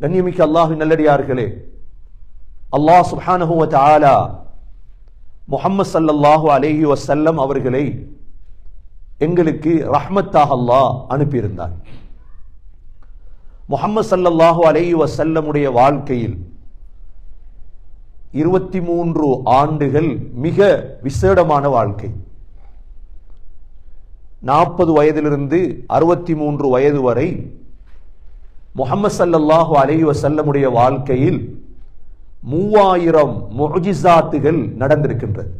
கண்ணியமிக்க அல்லாஹ் நல்லடியார்களே அல்லாஹ் சுப்ஹானஹு ஆலா முஹம்மது சல்லல்லாஹு அலேஹி வசல்லம் அவர்களை எங்களுக்கு ரஹ்மத்தாக அல்லாஹ் அனுப்பியிருந்தார். முஹம்மது சல்லல்லாஹு அலேஹி வசல்லமுடைய வாழ்க்கையில் இருபத்தி மூன்று ஆண்டுகள் மிக விசேடமான வாழ்க்கை. நாற்பது வயதிலிருந்து அறுபத்தி மூன்று வயது வரை முகமது சல்லல்லாஹு அலி வசல்லமுடைய வாழ்க்கையில் மூவாயிரம் முஜிசாத்துகள் நடந்திருக்கின்றது.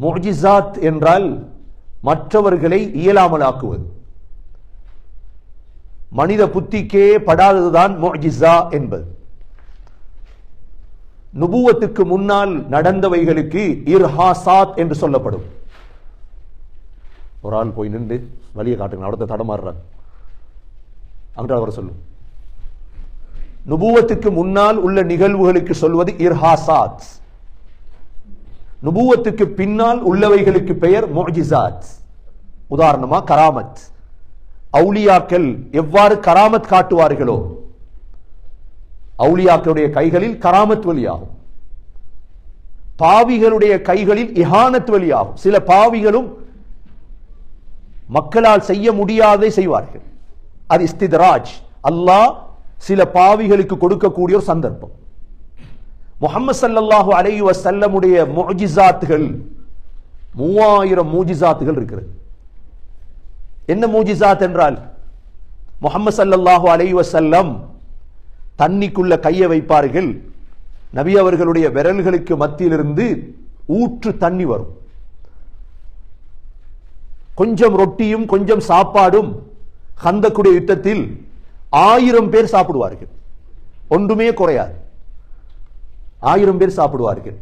முஜிசாத் என்றால் மற்றவர்களை இயலாமலாக்குவது. மனித புத்திக்கே படாததுதான் முஜிசா என்பது. நுபுவத்துக்கு முன்னால் நடந்தவைகளுக்கு இர்ஹாசாத் என்று சொல்லப்படும். ஒரு ஆள் போய் நின்று வழியை காட்டுங்க அடுத்த தடமாறுறாங்க என்று அவரை சொல்லும். நுபுவத்துக்கு முன்னால் உள்ள நிகழ்வுகளுக்கு சொல்வது இர்ஹாசாத். நுபுவத்துக்கு பின்னால் உள்ளவைகளுக்கு பெயர் மொஜிசாத் உதாரணமா கராமத். அவுலியாக்கள் எவ்வாறு கராமத் காட்டுவார்களோ அவுலியாக்களுடைய கைகளில் கராமத் வழியாகும். பாவிகளுடைய கைகளில் இஹானத் வழியாகும். சில பாவிகளும் மக்களால் செய்ய முடியாததை செய்வார்கள். அது இஸ்திதராஜ். அல்லாஹ் சில பாவிகளுக்கு கொடுக்கக்கூடிய ஒரு சந்தர்ப்பம். முகமது சல்லாஹூ அலை வசல்லமுடைய முஜிசாத்துகள் மூவாயிரம் மூஜிசாத்துகள் இருக்கிறது. என்ன மூஜிசாத் என்றால் முகமது சல்லாஹூ அலை வசல்லம் தண்ணிக்குள்ள கையை வைப்பார்கள். நபி அவர்களுடைய விரல்களுக்கு மத்தியிலிருந்து ஊற்று தண்ணி வரும். கொஞ்சம் ரொட்டியும் கொஞ்சம் சாப்பாடும் ஹந்தக்குடைய யுத்தத்தில் ஆயிரம் பேர் சாப்பிடுவார்கள். ஒன்றுமே குறையாது. ஆயிரம் பேர் சாப்பிடுவார்கள்.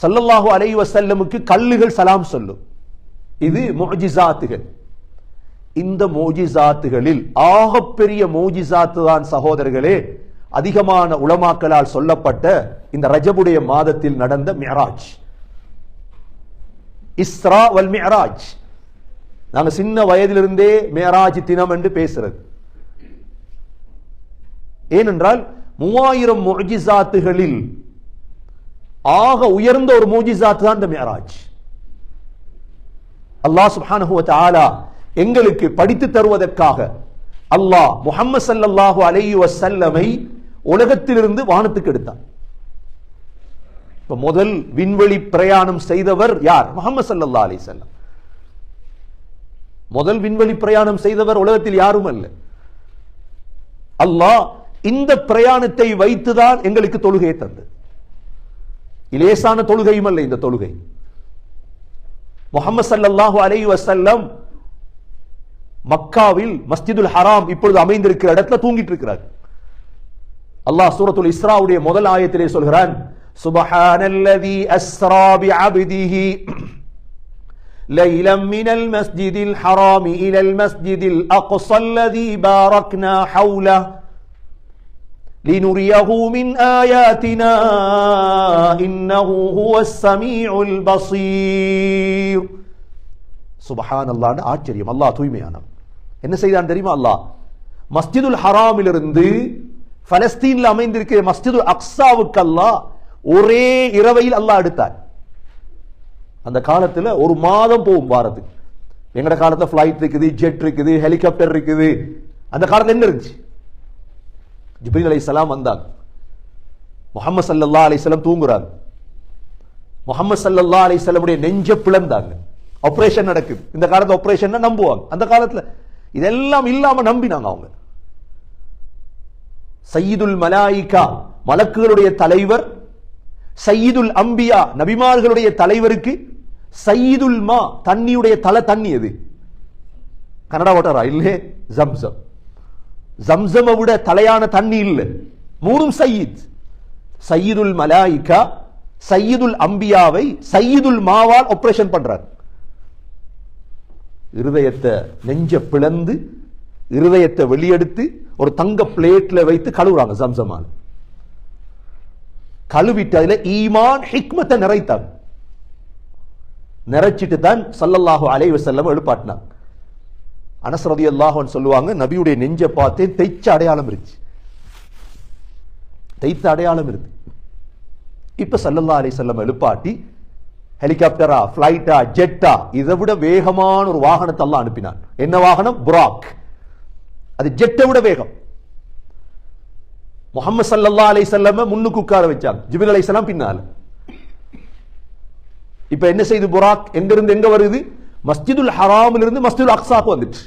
சல்லல்லாஹு அலைவ செல்லமுக்கு கல்லுகள் சலாம் சொல்லும். இது மோஜிசாத்துகள் இந்த மோஜிசாத்துகளில் ஆகப்பெரிய மோஜிசாத்து தான் சகோதரர்களே அதிகமான உளமாக்கலால் சொல்லப்பட்ட இந்த ரஜபுடைய மாதத்தில் நடந்த மியராஜ் இஸ்ரா வல் மியராஜ் நாங்க சின்ன வயதிலிருந்தே மேராஜ் தினம் என்று பேசுறது. ஏனென்றால் மூவாயிரம் மொஜிசாத்துகளில் ஆக உயர்ந்த ஒரு மோஜிசாத்து தான் இந்த மேராஜ். அல்லாஹ் சுப்ஹானஹு ஆலா எங்களுக்கு படித்து தருவதற்காக அல்லாஹ் முஹம்மது ஸல்லல்லாஹு அலைஹி வஸல்லமை உலகத்திலிருந்து வானத்துக்கு எடுத்தார் இப்ப முதல் விண்வெளி பிரயாணம் செய்தவர் யார்? முகமது சல்லா அலைஹி வஸல்லம். முதல் விண்வெளி பிரயாணம் செய்தவர் உலகத்தில் யாரும் அல்ல. அல்லாஹ் இந்த பிரயாணத்தை வைத்துதான் எங்களுக்கு தொழுகையை தந்தது இலேசான தொழுகையும் அல்ல இந்த தொழுகை. முகமது சல்லாஹூ அலை வசல்லம் மக்காவில் மஸ்ஜிதுல் ஹராம் இப்பொழுது அமைந்திருக்கிற இடத்துல தூங்கிட்டு இருக்கிறார். அல்லாஹ் சூரத்துல் இஸ்ராவுடைய முதல் ஆயத்திலே சொல்கிறான் சுபஹானல்லதி அஸ்ரா பிஅப்திஹி. ليلا من المسجد الحرام إلى المسجد الأقصى الذي باركنا حوله لنريه من آياتنا إنه هو السميع البصير சுபஹான் அல்லான்னு ஆச்சரியம் அல்லாஹ் தூய்மையானவன் என்ன செய்தான் தெரியுமா அல்லாஹ் மஸ்ஜிதுல் ஹராமிலிருந்து பலஸ்தீன்ல அமைந்திருக்கிற மஸ்ஜிதுல் அக்ஸாவுக்கு அல்லாஹ் ஒரே இரவையில் அல்லாஹ் எடுத்தார் அந்த காலத்துல ஒரு மாதம் போகும் வாரத்துக்கு. எங்கட காலத்துல ஃப்ளைட் இருக்குது ஜெட் இருக்குது ஹெலிகாப்டர் இருக்குது. அந்த காலத்துல என்ன இருந்துச்சு? ஜிப்ரீல் சலாம் வந்தாங்க. முகமது சல்லல்லா அலைஹிஸ்ஸலாம் தூங்குறாங்க. முகமது சல்லல்லா அலைஹிஸ்ஸலமுடைய நெஞ்ச பிளந்தாங்க. ஆப்ரேஷன் நடக்குது. இந்த காலத்தில் ஆப்ரேஷன் நம்புவாங்க. அந்த காலத்துல இதெல்லாம் இல்லாம நம்பினாங்க அவங்க. சையீதுல் மலாயிகா மலக்குகளுடைய தலைவர் சையீதுல் அம்பியா நபிமார்களுடைய தலைவருக்கு சையீதுல் மா தண்ணியுடைய தலை தண்ணி அது கனடா ஓட்டரா இல்லே ஜம்சம். ஜம்சம விட தலையான தண்ணி இல்லை. மூணும் சையீத். சையீதுல் மலாயிகா சையீதுல் அம்பியாவை சையீதுல் மாவால் ஆபரேஷன் பண்றார். இருதயத்தை நெஞ்ச பிளந்து இருதயத்தை வெளியெடுத்து ஒரு தங்க பிளேட்ல வைத்து கழுவுறாங்க ஜம்சமான. கழுவிட்டு அதுல ஈமான் ஹிக்மத்தை நிறைத்தாங்க. நிறைச்சிட்டு தான் சல்லல்லாஹு அலைஹி செல்லம் எழுப்பாட்டினாங்க. அனசரதி அல்லாஹன் சொல்லுவாங்க நபியுடைய நெஞ்சை பார்த்து தைச்ச அடையாளம் இருந்துச்சு. தைத்த அடையாளம் இருந்து இப்ப சல்லல்லா அலி செல்லம் எழுப்பாட்டி ஹெலிகாப்டரா பிளைட்டா ஜெட்டா இதை விட வேகமான ஒரு வாகனத்தை எல்லாம் அனுப்பினான். என்ன வாகனம்? புராக் அது ஜெட்டை விட வேகம். முகமது சல்லா அலை செல்லம முன்னுக்கு உட்கார வச்சாங்க. ஜிபில் அலை பின்னால. இப்ப என்ன செய்து புராக்? எங்கிருந்து எங்க வருது? மஸ்ஜிதுல் ஹராமில் இருந்து மஸ்ஜிதுல் அக்சாக்கு வந்துட்டு.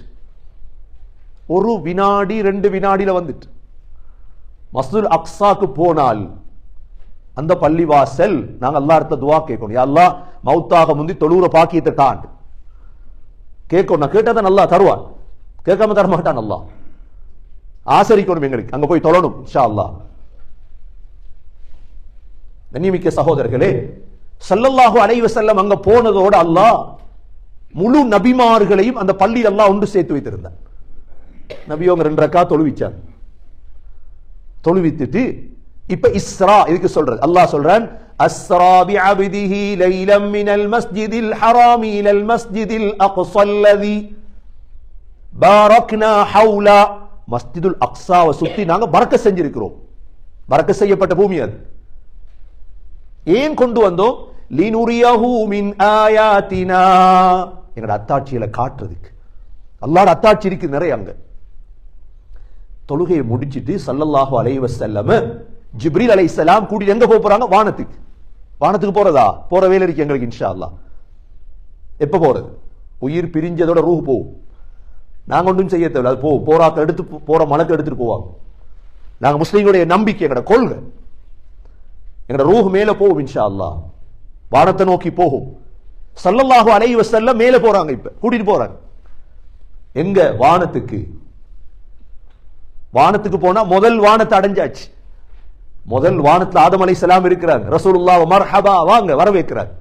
ஒரு வினாடி ரெண்டு வினாடியில வந்துட்டு. மஸ்ஜிதுல் அக்சாக்கு போனால் அந்த பள்ளிவாசல் நாங்க அல்லா அடுத்த துவா கேட்கணும். எல்லா மௌத்தாக முந்தி தொழுற பாக்கியத்தை தாண்டு. கேட்கணும். நான் கேட்டதை தான் நல்லா தருவான். கேட்காம தர மாட்டான் நல்லா ஆசரிக்கணும் எங்களுக்கு. அங்க போய் தொழணும் இன்ஷா அல்லாஹ் கண்ணியமிக்க சகோதரர்களே சல்லல்லாஹு அலைவ செல்லம் அங்க போனதோட அல்லாஹ் முழு நபிமார்களையும் அந்த பள்ளியில் எல்லாம் ஒன்று சேர்த்து வைத்திருந்தார் நபியோங்க ரெண்டு ரக்கா தொழுவிச்சாங்க. தொழுவித்துட்டு இப்ப இஸ்ரா இதுக்கு சொல்றது? அல்லாஹ் சொல்றான் அஸ்ரா பிஅப்திஹி லைலம் மினல் மஸ்ஜிதில் ஹராமி இலல் மஸ்ஜிதில் அக்ஸல்லதி பாரக்னா ஹவுலா மஸ்திதுல் அக்ஸாவை சுத்தி நாங்க பறக்க செஞ்சிருக்கிறோம். பறக்க செய்யப்பட்ட பூமி அது. ஏன் கொண்டு வந்தோம்? எங்களோட அத்தாட்சியில காட்டுறதுக்கு அல்லாட அத்தாட்சி இருக்கு நிறைய அங்க. தொழுகையை முடிச்சிட்டு சல்லல்லாஹு செல்லம வஸல்லம் ஜிப்ரீல் அலைஹிஸ்ஸலாம் கூடி எங்க போறாங்க? வானத்துக்கு. வானத்துக்கு போறதா? போற வேலை இருக்கு எங்களுக்கு இன்ஷா அல்லாஹ். எப்ப போறது? உயிர் பிரிஞ்சதோட ரூஹ் போகும். நாங்க ஒன்றும் செய்ய தேவையில்லை. அது போ போராத்த எடுத்து போற மனத்தை எடுத்துட்டு போவாங்க. நாங்க முஸ்லீம்களுடைய நம்பிக்கை எங்கட கொள்கை. எங்களோட ரூஹ் மேல போகும் இன்ஷா அல்லாஹ் வானத்தை நோக்கி போகும். சல்லல்லாஹு அலைஹி செல்ல மேலே போறாங்க இப்ப. கூட்டிட்டு போறாங்க. எங்க வானத்துக்கு? வானத்துக்கு போனா முதல் வானத்தை அடைஞ்சாச்சு. முதல் வானத்துல ஆதம் அலைஹிஸ்ஸலாம் இருக்கிறாங்க. ரசூலுல்லாஹ் மர்ஹபா வாங்க வரவேற்கிறாங்க.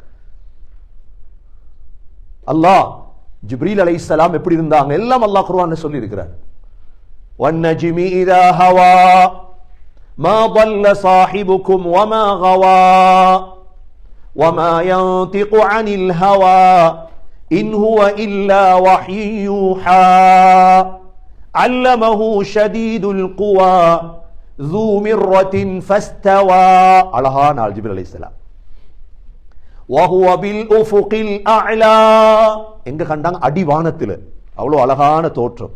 அல்லாஹ் ஜிப்ரீல் அலைஹிஸ்ஸலாம் எப்படி இருந்தாங்க எல்லாம் அல்லாஹ் குர்ஆன்ல சொல்லி இருக்கிறார் والنجم إذا هوى ما ضل صاحبكم وما غوى وما ينطق عن الهوى إن هو إلا وحي يوحى علمه شديد القوى ذو مرة فاستوى அழகான ஆள் ஜிப்ரீல் அலைஹிஸ்ஸலாம் وهو بالأفق الأعلى எங்க கண்டாங்க? அடிவானத்தில் அவ்வளோ அழகான தோற்றம்.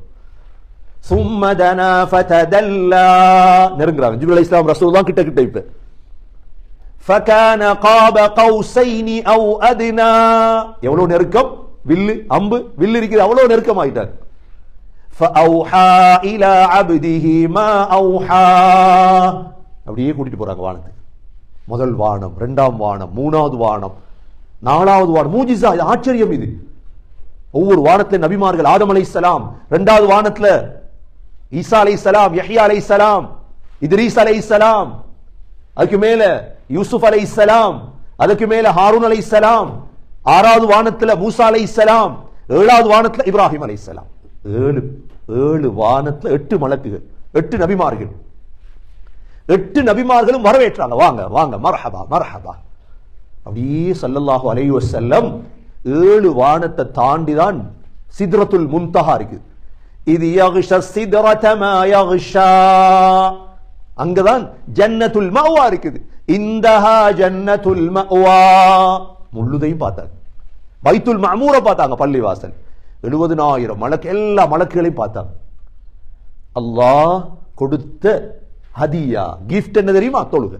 நெருங்குறாங்க. ஜிபுல் இஸ்லாம் ரசூல் தான் கிட்ட கிட்ட இப்ப. ஃபகான காப கௌசைனி அவ் அத்னா எவ்வளவு நெருக்கம்? வில்லு அம்பு வில்லு இருக்குது அவ்வளவு நெருக்கம் ஆயிட்டாங்க ஃபஅவுஹா இலா அப்திஹி மா அவுஹா அப்படியே கூட்டிட்டு போறாங்க வானத்துக்கு முதல் வானம் ரெண்டாம் வானம் மூணாவது வானம் நாலாவது வானம். மூஜிசா இது ஆச்சரியம் இது. ஒவ்வொரு வானத்துல நபிமார்கள் ஆதம் சலாம் ரெண்டாவது வானத்துல ஈசா அலைஹிஸ்ஸலாம் யஹ்யா அலைஹிஸ்ஸலாம் இத்ரீஸ் சலாம் அதுக்கு மேல யூசுப் அலைஹிஸ்ஸலாம் அதுக்கு மேல ஹாரூன் அலைஹிஸ்ஸலாம் ஆறாவது வானத்துல மூசா அலைஹிஸ்ஸலாம் ஏழாவது வானத்துல இப்ராஹிம் அலைஹிஸ்ஸலாம் ஏழு ஏழு வானத்துல எட்டு மலக்குகள் எட்டு நபிமார்கள். எட்டு நபிமார்களும் வரவேற்றாங்க. வாங்க வாங்க மரஹபா மர்ஹபா. அப்படியே சல்லல்லாஹு அலைஹி செல்லம் ஏழு வானத்தை தாண்டி தான் சித்ரத்துல் முன்தஹா இருக்கு. இது யகுஷ சித்ரத யகுஷா. அங்கதான் ஜன்னத்துல் மவா இருக்குது. இந்தஹா ஜன்னத்துல் மவா முள்ளுதையும் பார்த்தாங்க. பைத்துல் மஅமூர பார்த்தாங்க பள்ளிவாசல். எழுபதுனாயிரம் மலக்கு எல்லா மலக்குகளையும் பார்த்தாங்க. அல்லாஹ் கொடுத்த ஹதியா கிஃப்ட் என்ன தெரியுமா? தொழுக.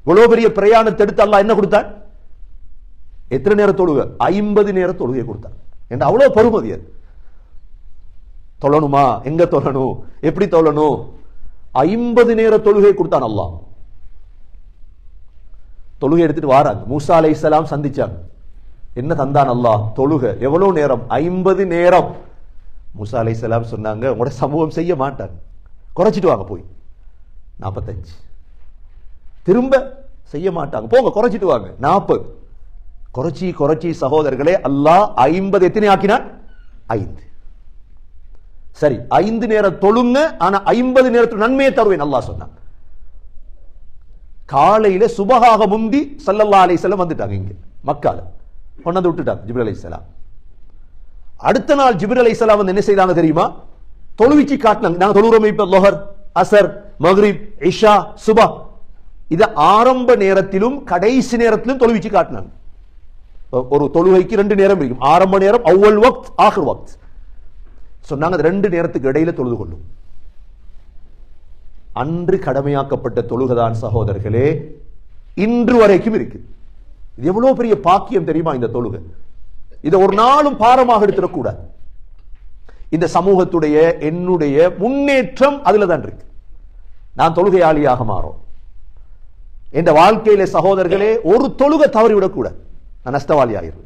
இவ்வளவு பெரிய பிரயாணத்தை எடுத்து அல்லா என்ன கொடுத்தான் எத்தனை நேரம் தொழுக? ஐம்பது நேரம் தொழுகை கொடுத்தான் என்ற அவ்வளவு பருமதி அது. தொழணுமா? எங்க தொழணும்? எப்படி தொழணும்? ஐம்பது நேர தொழுகை கொடுத்தான் அல்லாம் தொழுகை எடுத்துட்டு வாராங்க. மூசா அலைஹிஸ்ஸலாம் சந்திச்சாங்க. என்ன தந்தான் அல்லாம் தொழுக. எவ்வளவு நேரம்? ஐம்பது நேரம். மூசா அலைஹிஸ்ஸலாம் சொன்னாங்க உங்களோட சமூகம் செய்ய மாட்டாங்க. குறைச்சிட்டு வாங்க போய். நாற்பத்தஞ்சு திரும்ப செய்ய மாட்டாங்க. போங்க குறைச்சிட்டு வாங்க. நாற்பது குறைச்சி குறைச்சி சகோதரர்களே அல்லாஹ் ஐம்பது எத்தனை ஆக்கினான்? ஐந்து. சரி ஐந்து நேரம் தொழுங்க ஆனா ஐம்பது நேரத்தில் நன்மையை தருவேன் நல்லா சொன்னான். காலையில சுபகாக முந்தி சல்லல்லா அலைஹிஸ்ஸலாம் வந்துட்டாங்க இங்க மக்கால. கொண்டாந்து விட்டுட்டாங்க ஜிபிர் அலை சலாம் அடுத்த நாள் ஜிபிர் அலை சலாம் வந்து என்ன செய்தாங்க தெரியுமா? தொழுவிச்சு காட்டினாங்க. நாங்க தொழுகிறோம் இப்ப லொஹர். அசர் மக்ரிப் இஷா சுபா. இது ஆரம்ப நேரத்திலும் கடைசி நேரத்திலும் தொழுவிச்சு காட்டினாங்க. ஒரு தொழுகைக்கு ரெண்டு நேரம் இருக்கும். ஆரம்ப நேரம் அவ்வள் வக்த் ஆஹர் வக்த். சொன்னாங்க ரெண்டு நேரத்துக்கு இடையில தொழுது கொள்ளும். அன்று கடமையாக்கப்பட்ட தொழுகதான் சகோதரர்களே. இன்று வரைக்கும் இருக்கு. இது எவ்வளவு பெரிய பாக்கியம் தெரியுமா இந்த தொழுகை? இதை ஒரு நாளும் பாரமாக எடுத்துடக்கூடாது. இந்த சமூகத்துடைய என்னுடைய முன்னேற்றம் அதுல தான் இருக்கு. நான் தொழுகையாளியாக மாறும். இந்த வாழ்க்கையில சகோதரர்களே ஒரு தொழுகை தவறிவிடக்கூடாது. நான் நஷ்டவாளி ஆகிருவேன்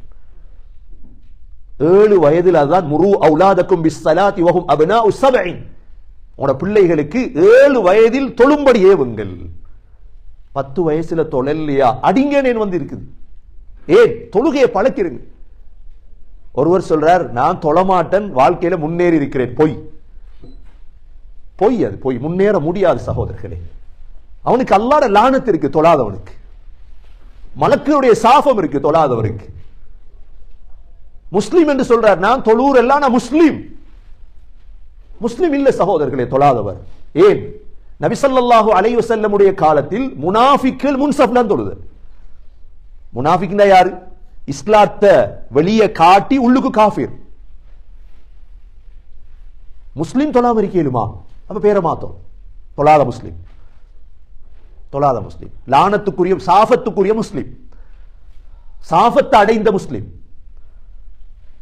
ஏழு வயதில் அதுதான் முரு அவுலாதக்கும் பிஸ்ஸலாத்தி வகும் அபினா உசபைன் உங்களோட பிள்ளைகளுக்கு ஏழு வயதில் தொழும்படி ஏவுங்கள். பத்து வயசுல தொழல்லையா? அடிங்கனேன் வந்து இருக்குது. ஏன்? தொழுகையை பழக்கிருங்க. ஒருவர் சொல்றார் நான் தொழமாட்டன் வாழ்க்கையில முன்னேறி இருக்கிறேன் பொய். பொய் அது பொய். முன்னேற முடியாது சகோதரர்களே. அவனுக்கு அல்லாத லானத்து இருக்கு தொழாதவனுக்கு. மலக்குடைய சாபம் இருக்கு தொழாதவருக்கு முஸ்லீம் என்று சொல்றார் நான் தொழூர் எல்லாம் நான் முஸ்லீம். முஸ்லீம் இல்ல சகோதரர்களே தொழாதவர். ஏன்? நபிசல்லாஹு அலைவசல்லமுடைய காலத்தில் முனாஃபிக்கள் முன்சப்லாம் தொழுது முனாஃபிக்னா யாரு? இஸ்லாத்தை வெளியே காட்டி உள்ளுக்கு காஃபிர். முஸ்லிம் தொழாம இருக்கேலுமா அப்ப பேரை மாத்தோம். தொழாத முஸ்லிம். தொழாத முஸ்லிம். லானத்துக்குரிய சாஃபத்துக்குரிய முஸ்லிம். சாபத்தை அடைந்த முஸ்லிம்.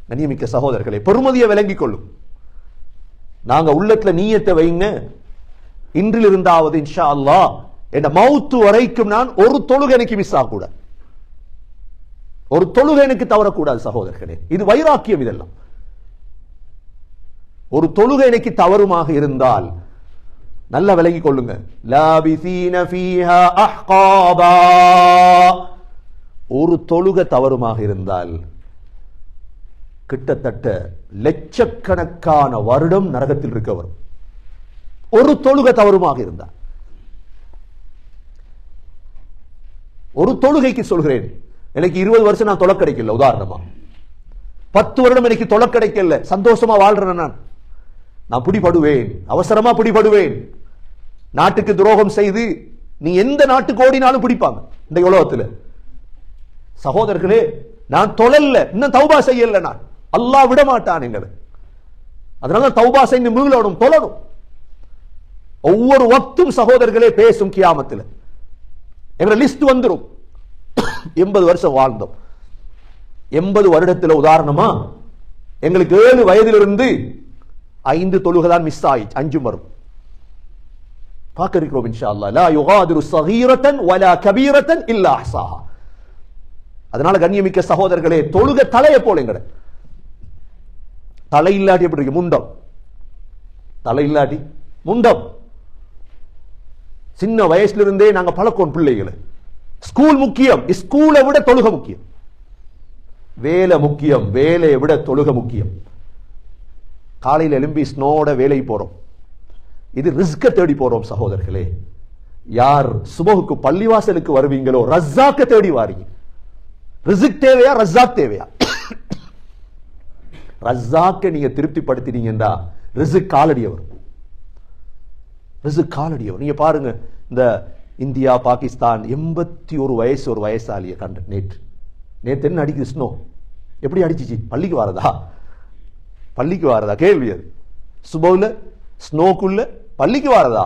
கண்ணியமிக்க சகோதரர்களை பெருமதியை விளங்கிக் கொள்ளும். நாங்க உள்ளத்துல நீயத்தை வைங்க. இன்றிலிருந்தாவது இன்ஷா அல்லா என் மவுத்து வரைக்கும் நான் ஒரு தொழுகை எனக்கு மிஸ் ஆகக்கூடாது. ஒரு தொழுகை எனக்கு தவறக்கூடாது சகோதரர்களே. இது வைராக்கியம் இதெல்லாம். ஒரு தொழுகை எனக்கு தவறுமாக இருந்தால் நல்லா விலகி கொள்ளுங்க. ஒரு தொழுக தவறுமாக இருந்தால் கிட்டத்தட்ட லட்சக்கணக்கான வருடம் நரகத்தில் இருக்க வரும். ஒரு தொழுக தவறுமாக இருந்தால். ஒரு தொழுகைக்கு சொல்கிறேன். எனக்கு இருபது வருஷம் நான் தொலை கிடைக்கல உதாரணமா. பத்து வருடம் எனக்கு தொலை கிடைக்கல சந்தோஷமா வாழ்றேன் நான். நான் பிடிபடுவேன் அவசரமா பிடிபடுவேன். நாட்டுக்கு துரோகம் செய்து நீ எந்த நாட்டுக்கு ஓடினாலும் பிடிப்பாங்க இந்த உலகத்துல. சகோதரர்களே நான் தொழல்ல இன்னும் தௌபா செய்யல நான். அல்லா விட மாட்டான் எங்களை அதனால தௌபா செய்து மீளணும் தொழணும். ஒவ்வொரு வக்தும் சகோதரர்களே பேசும் கியாமத்தில். எங்களை லிஸ்ட் வந்துடும் எண்பது வருஷம் வாழ்ந்தோம். எண்பது வருடத்துல உதாரணமா எங்களுக்கு ஏழு வயதிலிருந்து ஐந்து தொழுகை தான் மிஸ் ஆயிடுச்சு அஞ்சும் வரும். பார்க்க இருக்கிறோம் இன்ஷா லா யுகாதிரு சகீரத்தன் வலா கபீரத்தன் இல்லா அசாஹா அதனால கண்ணியமிக்க சகோதரர்களே தொழுக தலையை போல எங்கட தலை இல்லாட்டி எப்படி இருக்கு? முண்டம். தலை இல்லாட்டி முண்டம். சின்ன வயசுல இருந்தே நாங்க பழக்கோம் பிள்ளைகளை. ஸ்கூல் முக்கியம். ஸ்கூலை விட தொழுக முக்கியம். வேலை முக்கியம். வேலையை விட தொழுக முக்கியம். காலையில் எழும்பி ஸ்னோட வேலை போறோம். இது ரிஸ்க தேடி போறோம் சகோதரர்களே. யார் சுபகுக்கு பள்ளிவாசலுக்கு வருவீங்களோ ரஸ்ஸாக்க தேடி வாரீங்க. ரிசிக் தேவையா ரஸ்ஸாக் தேவையா? ரஸ்ஸாக்க நீங்க திருப்திப்படுத்தினீங்கன்னா ரிசிக் காலடியவர் ரிசிக் காலடியவர் நீங்க பாருங்க இந்த இந்தியா பாகிஸ்தான் எண்பத்தி ஒரு வயசு ஒரு வயசாலியை கண்ட நேற்று. நேற்று என்ன அடிக்குது ஸ்னோ எப்படி அடிச்சிச்சு? பள்ளிக்கு வாரதா? பள்ளிக்கு வாரதா? கேள்வி அது. சுபோவில் ஸ்னோக்குள்ள பள்ளிக்கு வாரதா?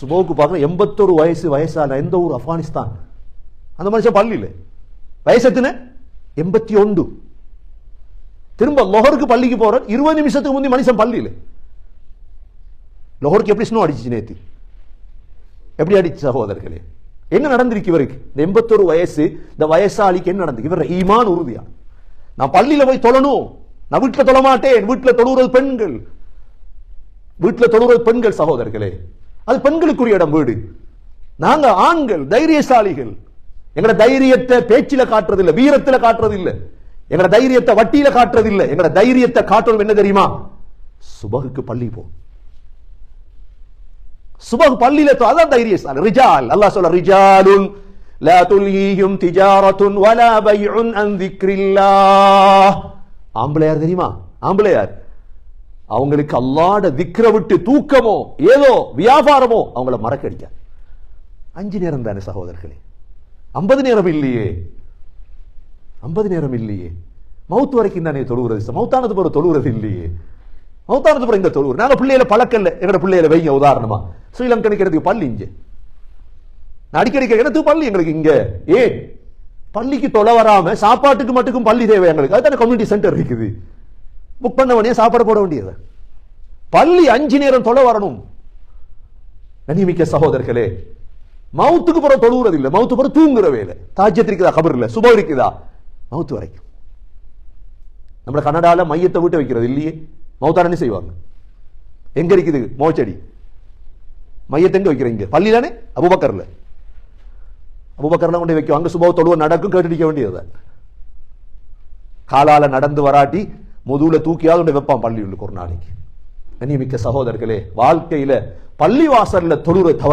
சுபோவுக்கு பார்க்கணும் எண்பத்தொரு வயசு வயசான எந்த ஊர்? ஆப்கானிஸ்தான். அந்த மனுஷன் பள்ளியில். வயசு எத்தனை? எண்பத்தி ஒன்று. திரும்ப லொஹருக்கு பள்ளிக்கு போற இருபது நிமிஷத்துக்கு முந்தி மனுஷன் பள்ளியில். லொஹருக்கு எப்படி ஸ்னோ அடிச்சிச்சு நேற்று எப்படி அடிச்சு சகோதரர்களே? என்ன நடந்திருக்கு இவருக்கு? இந்த எண்பத்தொரு வயசு இந்த வயசாளிக்கு என்ன நடந்து இவர் ஈமான் உறுதியா? நான் பள்ளியில போய் தொழணும். நான் வீட்டுல தொழ மாட்டேன். வீட்டுல தொழுறது பெண்கள். வீட்டுல தொழுறது பெண்கள் சகோதரர்களே. அது பெண்களுக்குரிய இடம் வீடு. நாங்க ஆண்கள் தைரியசாலிகள். எங்கட தைரியத்தை பேச்சில காட்டுறது இல்ல வீரத்துல காட்டுறது இல்ல எங்கட தைரியத்தை வட்டியில காட்டுறது இல்ல எங்கட தைரியத்தை காட்டுறது என்ன தெரியுமா? சுபகுக்கு பள்ளி போ. சுபகு பள்ளியில அதான் தைரியசாலி ரிஜால். அல்லாஹ் சொல்ல ரிஜாலுன் லா துல்ஹீஹும் திஜாரத்துன் வலா பையுன் அன் திக்ரில்லாஹ். ஆம்பளையார் தெரியுமா? ஆம்பளையார். அவங்களுக்கு அல்லாட திக்ர விட்டு தூக்கமோ ஏதோ வியாபாரமோ அவங்கள மறக்கடிக்க அஞ்சு நேரம் தானே சகோதரர்களே. ஐம்பது நேரம் இல்லையே. ஐம்பது நேரம் இல்லையே. மவுத் வரைக்கும் தானே தொழுகிறது மவுத்தானது போல தொழுகிறது இல்லையே. மவுத்தானது பிறகு இந்த தொழுவுற நாங்கள் பிள்ளையில பழக்கல்ல எங்களோட பிள்ளையில வைங்க உதாரணமா. ஸ்ரீலங்கனுக்கு பள்ளி இங்க. நான் அடிக்கடி கேட்கறது பள்ளி எங்களுக்கு இங்க? ஏ பள்ளிக்கு தொலை வராம சாப்பாட்டுக்கு மட்டுக்கும் பள்ளி தேவை எங்களுக்கு. அதுதானே கம்யூனிட்டி சென்டர் இருக்குது. புக் பண்ண வேண்டிய சாப்பாடு போட வேண்டியது. பள்ளி அஞ்சு நேரம் தொலை வரணும். கனிமிக்க சகோதரர்களே மவுத்துக்கு பிறகு தொழுகிறது இல்லை. மவுத்து பிறகு தூங்குற வேலை. தாஜ்யத்து இருக்குதா? கபர் இல்லை. சுபம் இருக்குதா? மவுத்து வரைக்கும். நம்ம கனடால மையத்தை விட்டு வைக்கிறது இல்லையே. மவுத்தான செய்வாங்க. எங்க இருக்குது? மோச்சடி. மையத்தெங்க வைக்கிறீங்க வைக்கிற பள்ளி தானே அபுபக்கர்ல. அபுபக்கர்ல கொண்டு வைக்கும். அங்க சுபவ தொழுவ நடக்கும் கேட்டுடிக்க வேண்டியது காலால நடந்து வராட்டி முதுகுல தூக்கியாவது கொண்டு வைப்பான் பள்ளி உள்ளுக்கு ஒரு நாளைக்கு. கண்ணியமிக்க சகோதரர்களே வாழ்க்கையில பள்ளி வாசல்ல தொழுற தவற